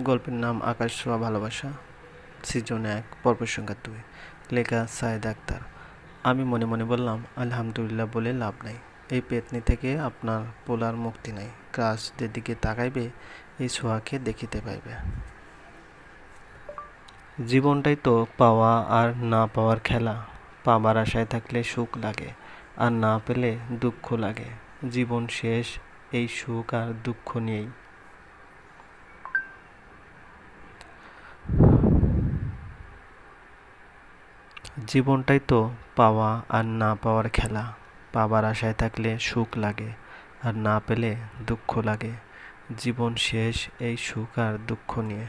গল্পের নাম আকাশ ছোঁয়া ভালোবাসা, সিজন এক পর্ব সংখ্যা দুই। লেখা সায়েদ আক্তার। আমি মনে মনে বললাম, আলহামদুলিল্লাহ বলে লাভ নাই। এই পেতনি থেকে আপনার পোলার মুক্তি নাই। ক্রাশ যেদিকে তাকাইবে, এই ছোঁয়াকে দেখিতে পাইবে। জীবনটাই তো পাওয়া আর না পাওয়ার খেলা। পাবার আশায় থাকলে সুখ লাগে, আর না পেলে দুঃখ লাগে। জীবন শেষ, এই সুখ আর দুঃখ নিয়েই। জীবনটাই তো পাওয়া আর না পাওয়ার খেলা। পাবার আশায় থাকলে সুখ লাগে আর না পেলে দুঃখ লাগে। জীবন শেষ এই সুখ আর দুঃখ নিয়ে।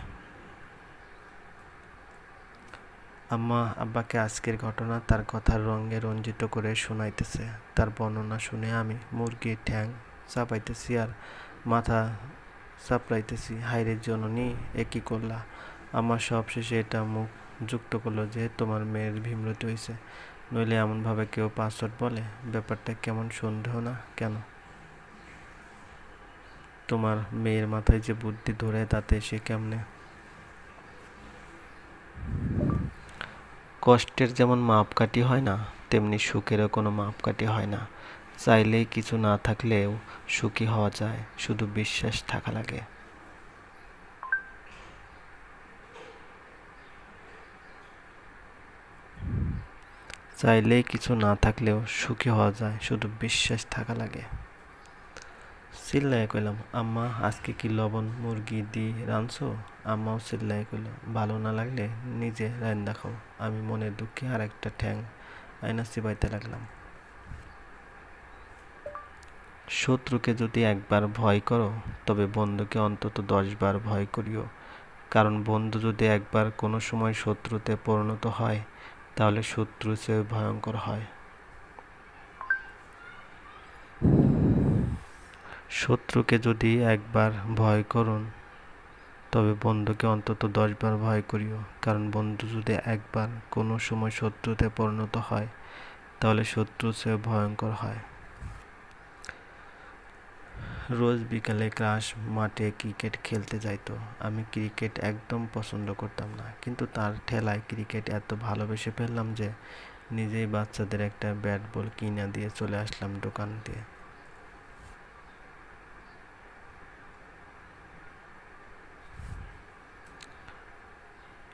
আম্মা, আব্বাকে আজকের ঘটনা তার কথার রঙে রঞ্জিত করে শোনাইতেছে। তার বর্ণনা শুনে আমি মুরগির ঠ্যাং চাপাইতেছি আর মাথা চাপড়াইতেছি। হাইরের জননী, এ কী করলা? আমার সবশেষে এটা মুখ যুক্ত করল যে, তোমার মেয়ের ভীমরতি হয়েছে নইলে এমনভাবে কেউ পাসওয়ার্ড বলে? ব্যাপারটা কেমন সন্দেহ না? কেন? তোমার মেয়ের মাথায় যে বুদ্ধি ধরে, তাতে সে কেমনে? কষ্টের যেমন মাপকাঠি হয় না, তেমনি সুখেরও কোনো মাপকাঠি হয় না। চাইলেই কিছু না থাকলেও সুখী হওয়া যায়, শুধু বিশ্বাস থাকা লাগে। চাইলেই কিছু না থাকলেও সুখী হওয়া যায়, শুধু বিশ্বাস থাকা লাগে। চিল্লাই কইলাম, আম্মা, আজকে কি লবণ, মুরগি, দি রাঁধছো? আম্মাও চিল্লাই কইল, ভালো না লাগলে নিজে রান্না খাও, আমি মনের দুঃখে আর একটা ঠ্যাং আয়না চিবাইতে লাগলাম। শত্রুকে যদি একবার ভয় করো, তবে বন্ধুকে অন্তত দশবার ভয় করিও। কারণ বন্ধু যদি একবার কোনো সময় শত্রুতে পরিণত হয় তাহলে শত্রু চেয়ে ভয়ঙ্কর হয়। শত্রুকে যদি একবার ভয় করুন, তবে বন্ধুকে অন্তত দশবার ভয় করিও। কারণ বন্ধু যদি একবার কোনো সময় শত্রুতে পরিণত হয়, তাহলে শত্রু চেয়ে ভয়ঙ্কর হয়। রোজ বিকালে ক্রাশ মাঠে ক্রিকেট খেলতে যাইতো। আমি ক্রিকেট একদম পছন্দ করতাম না। কিন্তু তার ঠেলায় ক্রিকেট এত ভালোবেসে ফেললাম যে, নিজেই বাচ্চাদের একটা ব্যাট বল কিনে দিয়ে চলে আসলাম দোকান দিয়ে।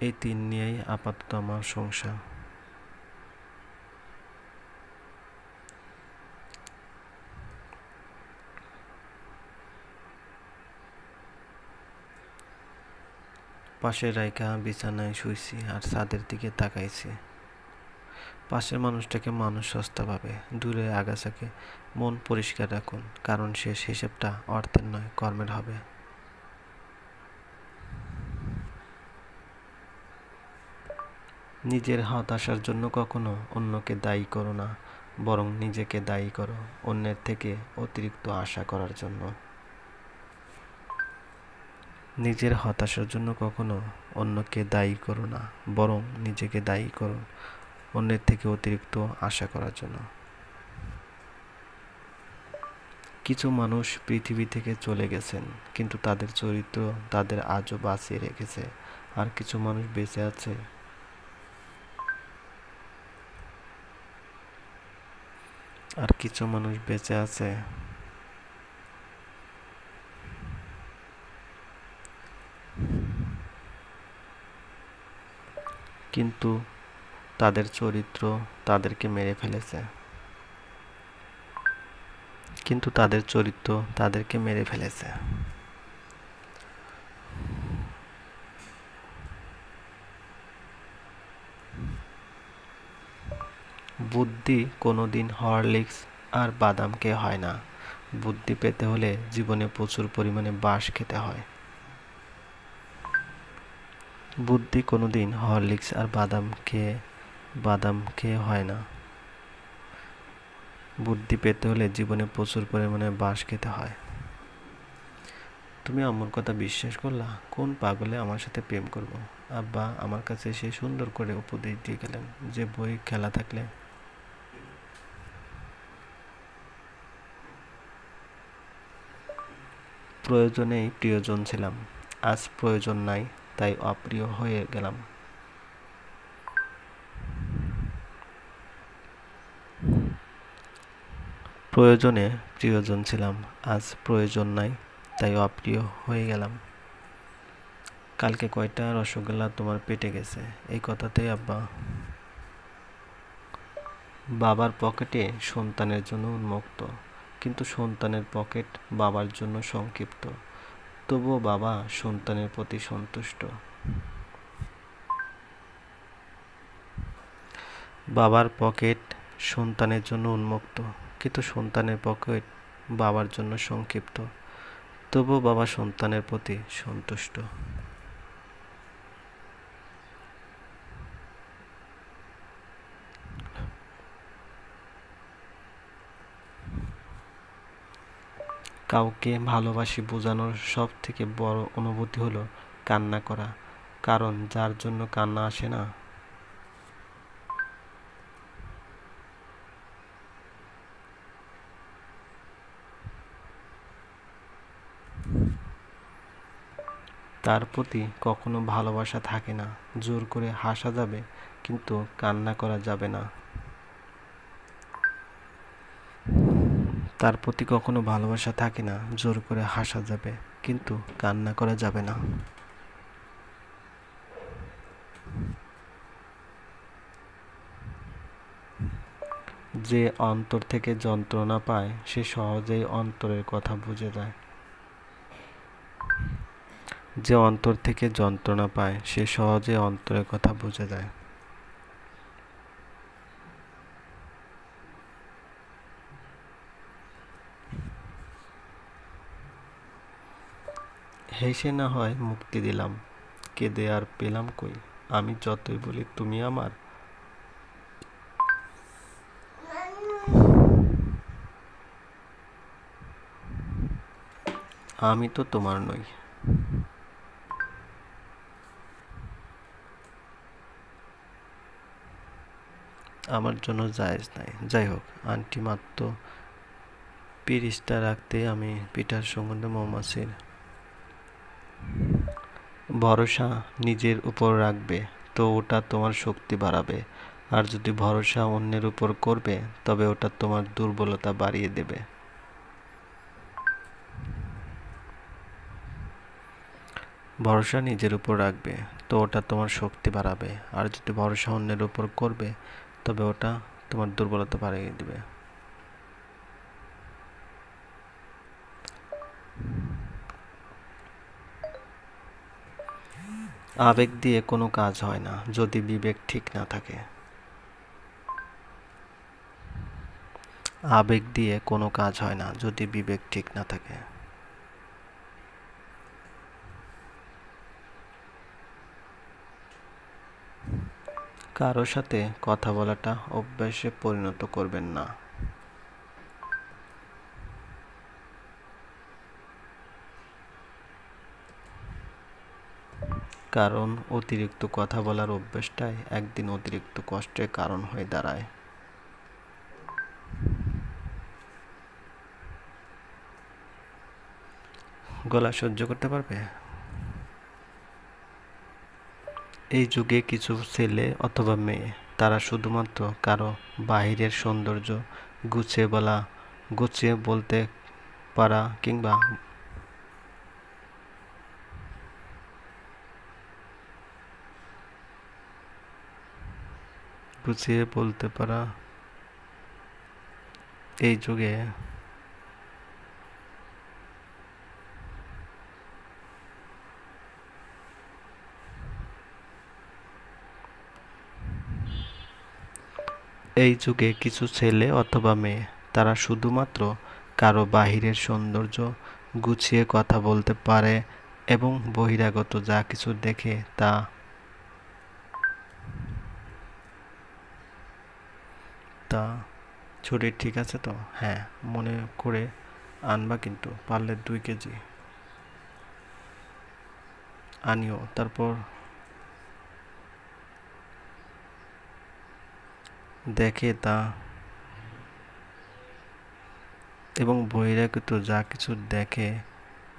এই তিন নিয়েই আপাতত আমার সংসার। পাশের রাইকা বিছানায় শুইছি আর ছাদের দিকে তাকাইছি। পাশের মানুষটাকে মানুষ সস্তা ভাবে। দূরে আগাছাকে মন পরিষ্কার রাখুন, কারণ শেষ হিসেবটা অর্থের নয়, কর্মের হবে। নিজের হতাশার জন্য কখনো অন্যকে দায়ী করো না, বরং নিজেকে দায়ী করো অন্যের থেকে অতিরিক্ত আশা করার জন্য। নিজের হতাশার জন্য কখনো অন্যকে দায়ী করো না, বরং নিজেকে দায়ী করো অন্যের থেকে অতিরিক্ত আশা করার জন্য। কিছু মানুষ পৃথিবী থেকে চলে গেছেন, কিন্তু তাদের চরিত্র তাদের আজও বাঁচিয়ে রেখেছে, আর কিছু মানুষ বেঁচে আছে। আর কিছু মানুষ বেঁচে আছে। কিন্তু তাদের চরিত্র তাদেরকে মেরে ফেলেছে। কিন্তু তাদের চরিত্র তাদেরকে মেরে ফেলেছে। বুদ্ধি কোনোদিন হরলিক্স আর বাদামকে হয় না। বুদ্ধি পেতে হলে জীবনে প্রচুর পরিমাণে বাঁশ খেতে হয়। বুদ্ধি কোনোদিন হরলিক্স আর বাদাম খেয়ে বাদাম খেয়ে হয় না। বুদ্ধি পেতে হলে জীবনে প্রচুর পরিমাণে বাঁশ খেতে হয়। তুমি আমার কথা বিশ্বাস করলা? কোন পাগলে আমার সাথে প্রেম করব? আব্বা আমার কাছে এসে সুন্দর করে উপদেশ দিয়ে গেলেন যে বই খেলা থাকলে। প্রয়োজনেই প্রিয়জন ছিলাম। আজ প্রয়োজন নাই। তাই অপ্রিয় হয়ে গেলাম। প্রয়োজনে প্রিয়জন ছিলাম, আজ প্রয়োজন নাই, তাই অপ্রিয় হয়ে গেলাম। কালকে কয়টা রসগোল্লা তোমার পেটে গেছে? এই কথাতেই আব্বা বাবার পকেটে সন্তানের জন্য উন্মুক্ত, কিন্তু সন্তানের পকেট বাবার জন্য সংক্ষিপ্ত। তবুও বাবা সন্তানের প্রতি সন্তুষ্ট। বাবার পকেট সন্তানের জন্য উন্মুক্ত, কিন্তু সন্তানের পকেট বাবার জন্য সংক্ষিপ্ত। তবুও বাবা সন্তানের প্রতি সন্তুষ্ট। কাউকে ভালোবাসি বোঝানোর সব থেকে বড় অনুভূতি হলো কান্না করা, কারণ যার জন্য কান্না আসে না। তার প্রতি কখনো ভালোবাসা থাকে না, জোর করে হাসা যাবে, কিন্তু কান্না করা যাবে না। তার প্রতি কখনো ভালোবাসা থাকে না, জোর করে হাসা যাবে, কিন্তু কান্না করা যাবে না। যে অন্তর থেকে যন্ত্রণা পায়, সে সহজেই অন্তরের কথা বুঝে যায়। যে অন্তর থেকে যন্ত্রণা পায়, সে সহজে অন্তরের কথা বুঝে যায়। হেসে না হয় মুক্তি দিলাম। কেঁদে আর পেলাম কই? আমি যতই বলি, তুমি আমার। আমি তো তোমার নই। আমার জন্য জায়েজ নাই। যাই হোক, আন্টি মাত্র পিরিচটা রাখতে আমি পিঠার সম্বন্ধে মৌমাছির ভরসা নিজের উপর রাখবে, তো ওটা তোমার শক্তি বাড়াবে। আর যদি ভরসা অন্যের উপর করবে, তবে ওটা তোমার দুর্বলতা বাড়িয়ে দেবে। ভরসা নিজের উপর রাখবে, তো ওটা তোমার শক্তি বাড়াবে। আর যদি ভরসা অন্যের উপর করবে, তবে ওটা তোমার দুর্বলতা বাড়িয়ে দেবে। আবেগ দিয়ে কোনো কাজ হয় না, যদি বিবেক ঠিক না থাকে। আবেগ দিয়ে কোনো কাজ হয় না, যদি বিবেক ঠিক না থাকে। কারও সাথে কথা বলাটা অভ্যাসে পরিণত করবেন না। কারণ অতিরিক্ত কথা বলার অভ্যেসটাই একদিন অতিরিক্ত কষ্টের কারণ হয়ে দাঁড়ায়। গলা সহ্য করতে পারবে? এই যুগে কিছু ছেলে অথবা মেয়ে, তারা শুধুমাত্র কারও বাহিরের সৌন্দর্য গুছিয়ে বলা, গুছিয়ে বলতে পারা কিংবা গুছিয়ে বলতে পারা। এই যুগে এই যুগে কিছু ছেলে অথবা মেয়ে, তারা শুধুমাত্র কারও বাহিরের সৌন্দর্য গুছিয়ে কথা বলতে পারে এবং বহিরাগত যা কিছু দেখে তা তা ছুরি ঠিক আছে তো? হ্যাঁ মনে করে আনবা কিন্তু, পারলে দুই কেজি। আনিও, তারপর দেখে তা। এবং বহিরাগত যা কিছু দেখে,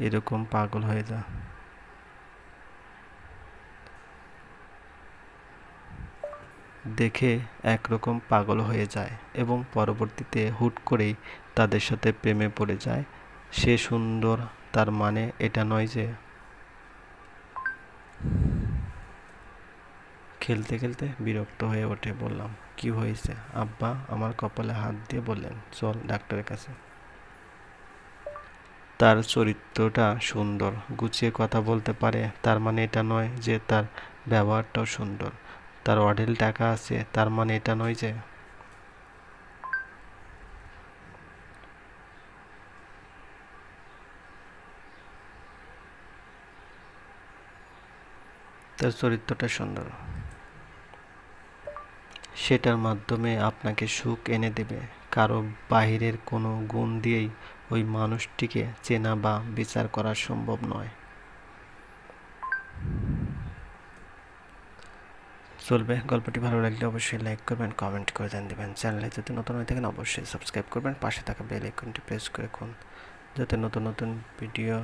এরকম পাগল হয়ে যা। দেখে একরকম পাগল হয়ে যায় এবং পরবর্তীতে হুট করেই তাদের সাথে প্রেমে পড়ে যায়। সে সুন্দর, তার মানে এটা নয় যে খেলতে খেলতে বিরক্ত হয়ে ওঠে। বললাম, কি হয়েছে? আব্বা, আমার কপালে হাত দিয়ে বললেন, চল ডাক্তারের কাছে। তার চরিত্রটা সুন্দর, গুছিয়ে কথা বলতে পারে, তার মানে এটা নয় যে তার ব্যবহারটাও সুন্দর। তার অঢেল টাকা আছে, তার মানে এটা নয় যে। তার চরিত্রটা সুন্দর। সেটার মাধ্যমে আপনাকে সুখ এনে দেবে। কারও বাহিরের কোনো গুণ দিয়েই ওই মানুষটিকে চেনা বা বিচার করা সম্ভব নয়। চলবে। গল্পটি ভালো লাগলে অবশ্যই লাইক করবেন কমেন্ট করে জান দেবেন। চ্যানেলে যদি নতুন হয়ে থাকেন অবশ্যই সাবস্ক্রাইব করবেন। পাশে থাকা বেল আইকনটি প্রেস করে রাখুন। যাতে নতুন নতুন ভিডিও